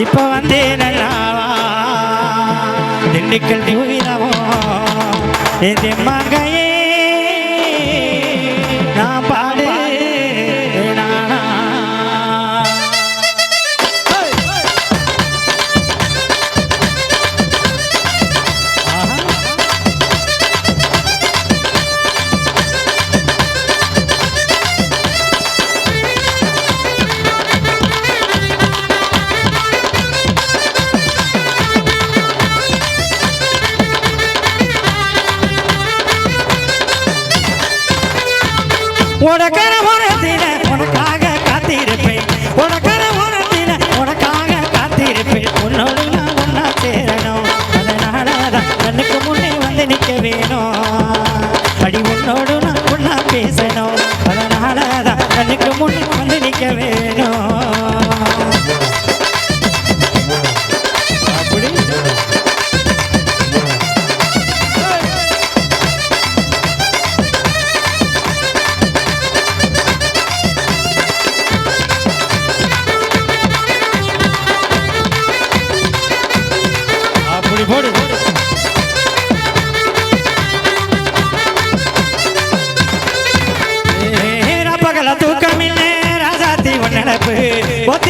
இப்போ வந்தேன் நல்லாவா திண்டுக்கல் பூவிதமோ என் மகையே நான் பாடு உனக்கர உரத்தில உனக்காக காத்திருப்பேன். உனக்கர உரத்தில உனக்காக காத்திருப்பேன். உன்னோடு நான் ஒன்னா சேரணும். அதனால தான் கண்ணுக்கு முன்னே வந்து நிற்க வேணும். அடி உன்னோடு நான் ஒன்னா பேசணும். அதனால தான் கண்ணுக்கு முன்னே வந்து நிற்க வேணும்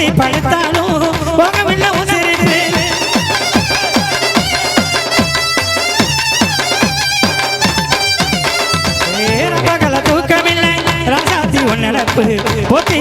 ஒத்தி படுத்தாலும் போகவில்லை உசிரிப்பு பகல தூக்கமில்லை ராஜாத்தி உன் நினப்பு ஒத்தி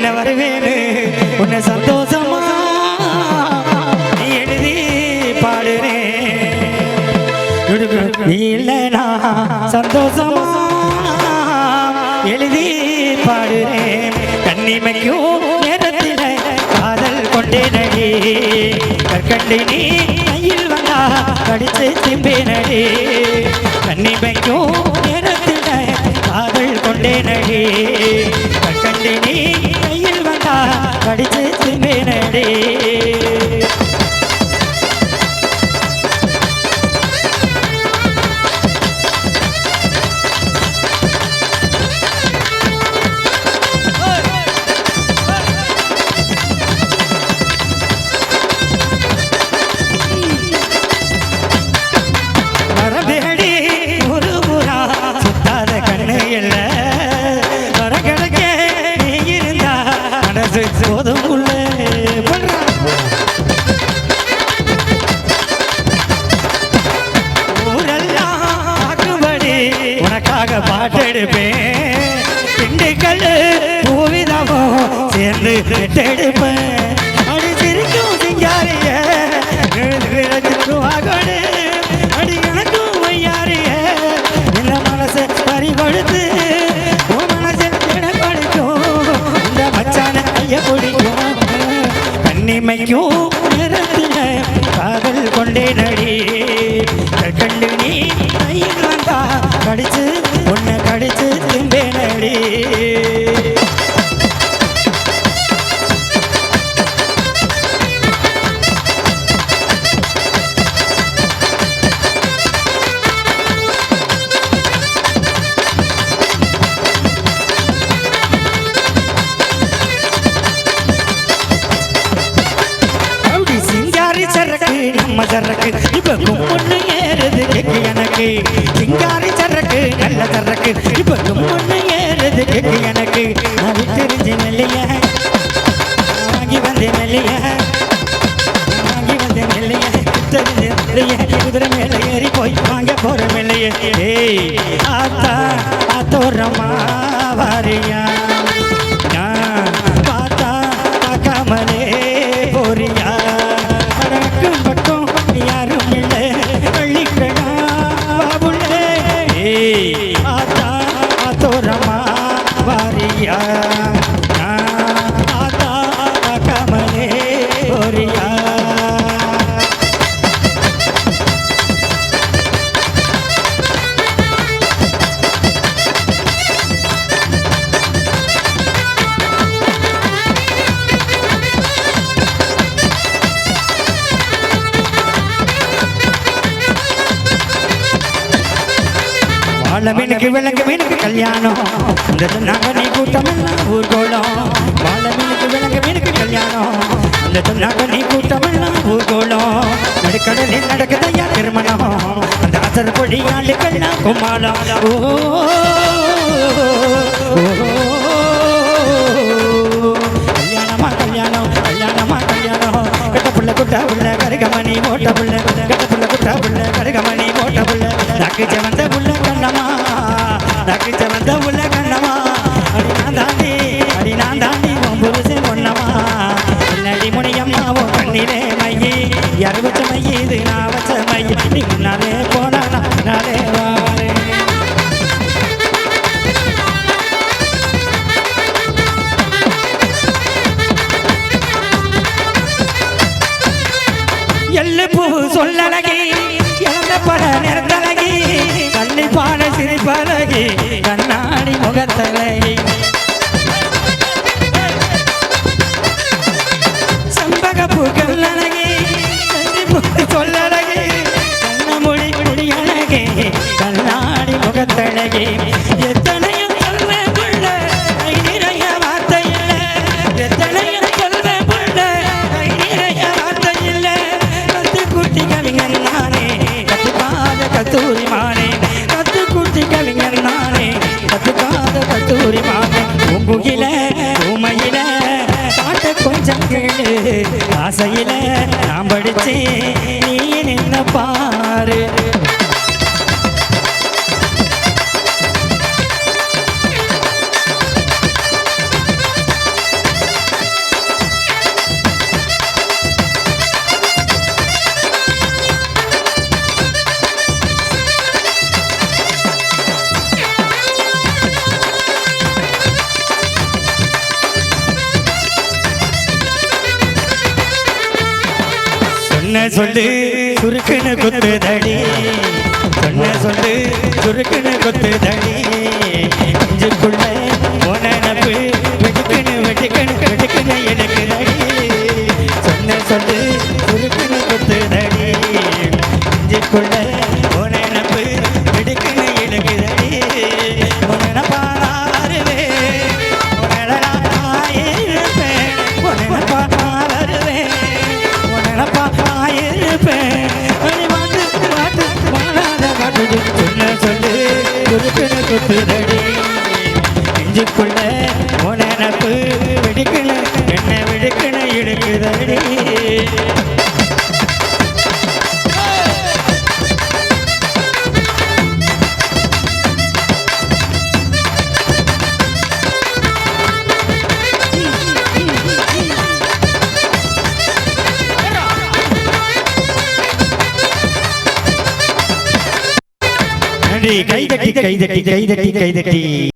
கண்ண வருவேனு உன்னை சந்தோஷமா எழுதி பாடுறேன் நீ இல்லைனா சந்தோஷமா எழுதி பாடுறேன் கண்ணிமைக்கும் நேரத்தில் காதல் கொண்டே நடி கற்கண்டு நீ கையில் வந்தா கடிச்சு திம்பே நடி கண்ணிமைக்கும் நேரத்தில் காதல் கொண்டே நடி கற்கண்டு நீ கடிச்சு திம்பே திண்டுக்கல் பூவிதமோ சேர்ந்து பெற்றெடுப்பேன் அடி சிரிக்கும் சிங்காரிய வாகோடு அடி எனக்கும் வையாரிய இந்த மனசை பறி கொடுத்து உன் மனசை திட கொடுக்கும் இந்த மச்சான கைய பிடிக்கும். கண்ணிமைக்கும் நேரத்தில் காதல் கொண்டே நடி. கண்டு நீ கடிச்சு நம்ம சரக்கு. இப்ப கும்பொண்ணு ஏறுது கேக்கு எனக்கு. சிங்காரி சரக்கு நல்ல சரக்கு. இப்ப கும்பொண்ணு ஏறுது எனக்கு அது விட்டுருச்சு மெல்லைய. வாங்கி வந்தேன் மெல்லைய. வாங்கி வந்தேன் மெல்லைய. விட்டுருச்சு மெல்லைய. குதிரை மேல ஏறி போய் வாங்க போற மெல்லைய. ஏய் ஆத்தா ஆத்தோரமா வாரியா. வாழ மீனுக்கு விளங்கு மீனுக்கு கல்யாணம் இந்த நாங்கனி கூட்டம் எல்லாம் ஊர்கோலம் வாழ மீனுக்கு விளங்கு மீனுக்கு கல்யாணம் இந்த நாங்கனி கூட்டம் எல்லாம் ஊர்கோலம் நடுக்கடலில் நடக்குதையா திருமணம் அந்த அசர் பொடி ஆளுக்கெல்லாம் கும்மாளம் ஓ கல்யாணமா கல்யாணம் கல்யாணமா கல்யாணம் கட்ட புள்ள குட்டா புள்ள கருகமணி மோட்ட புள்ள கட்ட புள்ள குட்டா புள்ள கருகமணி மோட்ட புள்ள நக்கு வந்த புள்ள இழந்த பட நிறந்தலகி கண்ணி பாட சிரிப்பழகி கண்ணாடி முகத்தலகி. செம்பக பூக்கள் அழகி கண்ணி பூ சொல்லலகி கண்ணமொழி குடி அழகி கண்ணாடி முகத்தழகி ஆசையில நான் படிச்சேன் சொல்லு சுருக்குன்னு குத்துதடி சொன்ன சொல்லு சுருக்குன்னு குத்துதடி நெஞ்சுக்குள்ள நெஞ்சுக்குள்ள உனப்பு வெடிக்கல என்ன வெடிக்கல எடுக்குதடி கைதட்டி கைதட்டி கைதட்டி கைதட்டி